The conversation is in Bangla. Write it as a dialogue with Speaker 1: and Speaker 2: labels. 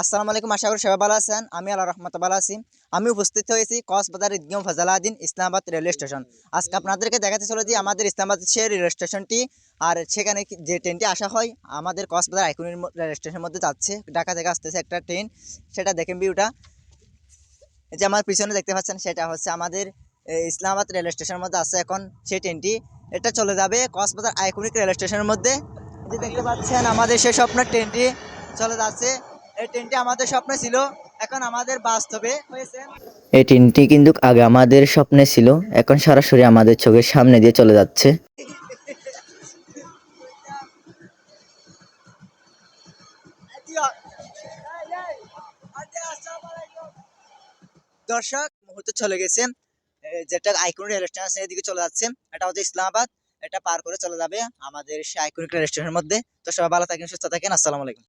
Speaker 1: আসসালামু আলাইকুম, আশা করি সবাই ভালো আছেন। আমি আল্লাহ রহমত ভালো আছি। আমি উপস্থিত হয়েছি কক্সবাজার ঈদগাঁও ফজালাদিন ইসলামাবাদ রেলওয়ে স্টেশন। আজকে আপনাদেরকে দেখাতে চলো যে আমাদের ইসলামাবাদ সে রেলওয়ে স্টেশনটি। আর সেখানে যে ট্রেনটি আসা হয়, আমাদের কক্সবাজার আইকনের রেল স্টেশনের মধ্যে যাচ্ছে। ঢাকা থেকে আসতেছে একটা ট্রেন, সেটা দেখেন এই যে আমার পিছনে দেখতে পাচ্ছেন, সেটা হচ্ছে আমাদের ইসলামাবাদ রেল স্টেশনের মধ্যে আছে এখন সেই ট্রেনটি। এটা চলে যাবে কক্সবাজার আইকনিক রেল স্টেশনের মধ্যে। যে দেখতে পাচ্ছেন আমাদের সেই স্বপ্নের ট্রেনটি চলে যাচ্ছে। এই ট্রেনটি আমাদের স্বপ্নে ছিল এখন আমাদের বাস্তবে হয়েছে।
Speaker 2: এই ট্রেনটি কিন্তু আগে আমাদের স্বপ্নে ছিল এখন সরাসরি আমাদের চোখের সামনে দিয়ে চলে যাচ্ছে।
Speaker 1: দর্শক মুহূর্তে চলে গেছে। যেটা আইকনিক রেল স্টেশন আছে এদিকে চলে যাচ্ছে। এটা হচ্ছে ইসলামাবাদ। এটা পার করে চলে যাবে আমাদের সেই আইকনিক রেল স্টেশনের মধ্যে। তো সবাই ভালো থাকেন সুস্থ থাকেন। আসসালামু আলাইকুম।